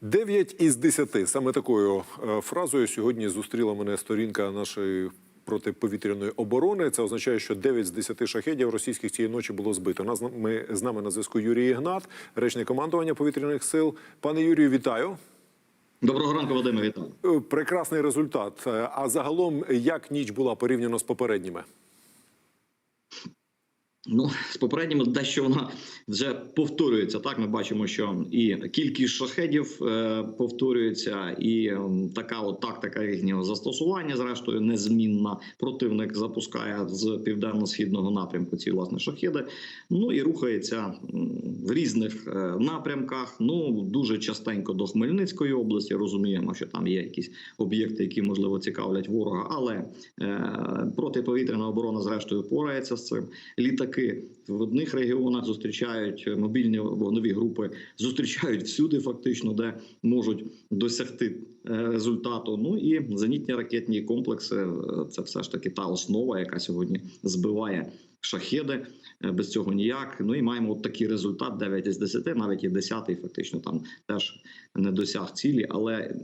9 із 10. Саме такою е, фразою сьогодні зустріла мене сторінка нашої протиповітряної оборони. Це означає, що 9 з 10 шахедів російських цієї ночі було збито. Нас ми з нами на зв'язку Юрій Ігнат, речник командування повітряних сил. Пане Юрію, вітаю. Доброго ранку, Вадиме, вітаю. Е, Прекрасний результат. Е, А загалом, як ніч була порівняно з попередніми? Ну, з попередніми дещо вона вже повторюється. Так, ми бачимо, що і кількість шахедів е, повторюється, і ем, така от тактика їхнього застосування, зрештою, незмінна. Противник запускає з південно-східного напрямку ці власне шахеди. Ну і рухається в різних е, напрямках. Ну дуже частенько до Хмельницької області. Розуміємо, що там є якісь об'єкти, які можливо цікавлять ворога, але е, протиповітряна оборона зрештою впорається з цим. Літаки в одних регіонах зустрічають мобільні вогнові групи, зустрічають всюди, фактично, де можуть досягти е, результату. Ну і зенітні ракетні комплекси е, це все ж таки та основа, яка сьогодні збиває шахеди. Е, Без цього ніяк. Ну і маємо от такий результат: 9 із 10, навіть і 10 фактично там теж не досяг цілі, але е,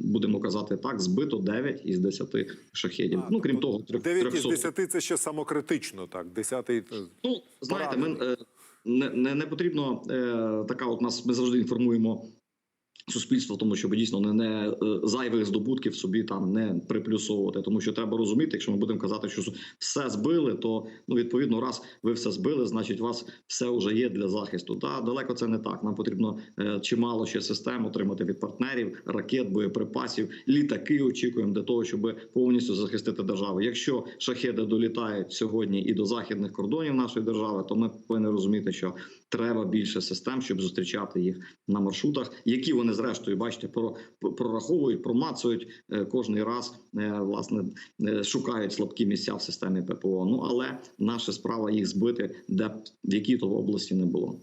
будемо казати так: збито 9 із 10 шахедів. А, ну крім того, 9 із 300. 10 – це ще самокритично, так. 10 Ну, знаєте, ми е, не, не, не потрібно е, така. От нас ми завжди інформуємо суспільство, тому щоб дійсно не, не е, зайвих здобутків собі там не приплюсовувати. Тому що треба розуміти, якщо ми будемо казати, що все збили, то ну відповідно, раз ви все збили, значить, у вас все вже є для захисту. Та далеко це не так. Нам потрібно е, чимало ще систем отримати від партнерів, ракет, боєприпасів, літаки. Очікуємо для того, щоб повністю захистити державу. Якщо шахеди долітають сьогодні і до західних кордонів нашої держави, то ми повинні розуміти, що треба більше систем, щоб зустрічати їх на маршрутах, які вони зрештою бачите, про- прораховують, промацують е, кожний раз. е, Власне е, шукають слабкі місця в системі ППО. Ну але наша справа їх збити, де в якій то області не було.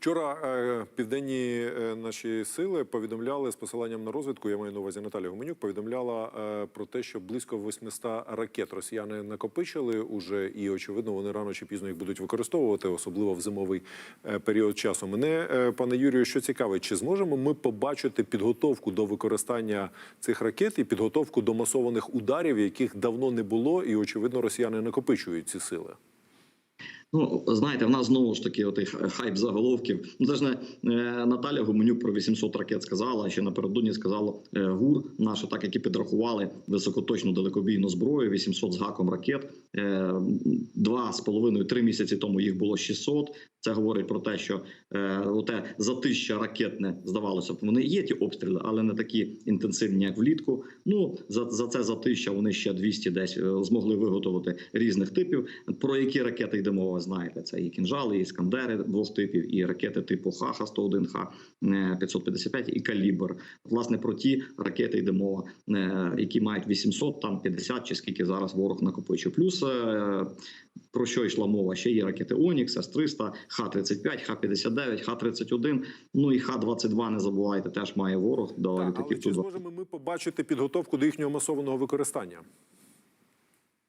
Вчора е, південні е, наші сили повідомляли з посиланням на розвідку. Я маю на увазі Наталія Гуменюк. Повідомляла е, про те, що близько 800 ракет росіяни накопичили уже, і очевидно, вони рано чи пізно їх будуть використовувати, особливо в зимовий період часу. Мене, пане Юрію, що цікавить, чи зможемо ми побачити підготовку до використання цих ракет і підготовку до масованих ударів, яких давно не було, і очевидно, росіяни накопичують ці сили. Ну знаєте, в нас знову ж таки отих хайп заголовків. Ну це ж не е, Наталя Гуменюк про 800 ракет сказала. а Ще напередодні сказало е, ГУР, наше так, які підрахували високоточну далекобійну зброю, 800 з гаком ракет. Е, Два з половиною три місяці тому їх було 600. Це говорить про те, що е, оте затища ракетне здавалося б, вони є ті обстріли, але не такі інтенсивні, як влітку. Ну за, за це затища вони ще 200 десь е, змогли виготовити різних типів. Про які ракети йде мова, знаєте, це і кінжали, і іскандери двох типів, і ракети типу Х-101Х 555 і калібр. Власне про ті ракети йде мова, е, які мають 800, там 50 чи скільки зараз ворог накопичує. Плюс е, про що йшла мова? Ще є ракети Онікс, С-300, Х-35, Х-59, Х-31, ну і Х-22, не забувайте, теж має ворог до але літаків. чи зможемо ми побачити підготовку до їхнього масованого використання?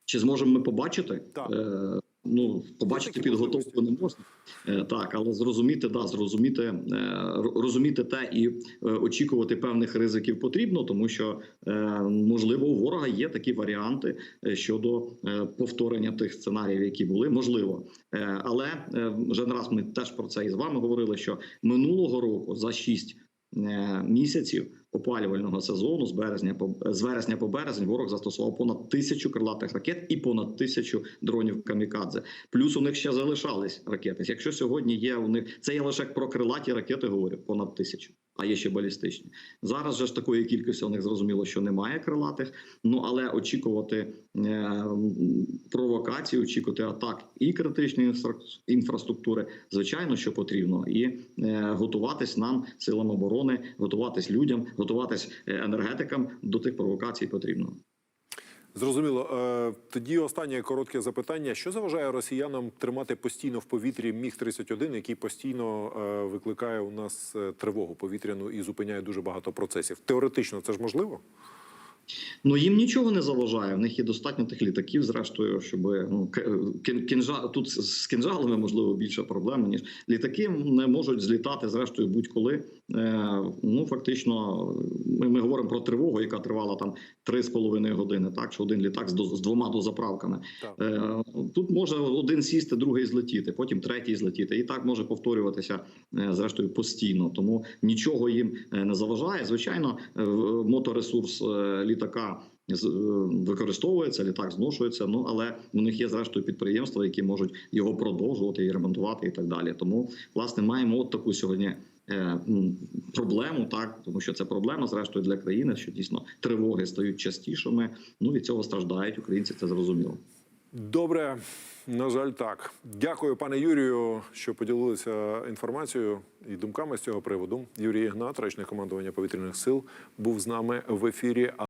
Чи зможемо ми побачити? Так. Е, ну, побачити підготовку не можна. Е, так, але зрозуміти, да, зрозуміти, е, розуміти те і е, очікувати певних ризиків потрібно, тому що можливо у ворога є такі варіанти щодо повторення тих сценаріїв, які були, можливо. Але вже не раз ми теж про це і з вами говорили, що минулого року за 6 е, місяців опалювального сезону з березня по з вересня по березень ворог застосував понад тисячу крилатих ракет і понад тисячу дронів камікадзе. Плюс у них ще залишались ракети. Якщо сьогодні є у них це я лише про крилаті ракети говорю понад тисячу. А є ще балістичні. Зараз же ж такої кількості у них зрозуміло, що немає крилатих. Ну але очікувати е, провокації, очікувати атак і критичної інфра- інфраструктури, звичайно, що потрібно, і е, готуватись нам, силам оборони, готуватись людям, готуватись е, енергетикам до тих провокацій потрібно. Зрозуміло. Е, Тоді останнє коротке запитання: що заважає росіянам тримати постійно в повітрі міг 31 який постійно е, викликає у нас е, тривогу повітряну і зупиняє дуже багато процесів? Теоретично це ж можливо? Ну їм нічого не заважає. В них є достатньо тих літаків, зрештою, щоб ну кінжа тут з кінжалами можливо більша проблема ніж літаки не можуть злітати зрештою будь-коли. Е, ну фактично, ми, ми говоримо про тривогу, яка тривала там три з половиною години. Так що один літак з, з двома дозаправками. Так. Е, тут може один сісти, другий злетіти, потім третій злетіти, і так може повторюватися е, зрештою постійно. Тому нічого їм не заважає. Звичайно, моторесурс е, літака е, використовується, літак зношується. Ну але у них є зрештою підприємства, які можуть його продовжувати і ремонтувати, і так далі. Тому власне маємо от таку сьогодні. е, Проблему так, тому що це проблема зрештою для країни, що дійсно тривоги стають частішими. Ну від цього страждають українці. Це зрозуміло. Добре, на жаль, так. Дякую, пане Юрію, що поділилися інформацією і думками з цього приводу. Юрій Ігнат, речник командування повітряних сил, був з нами в ефірі.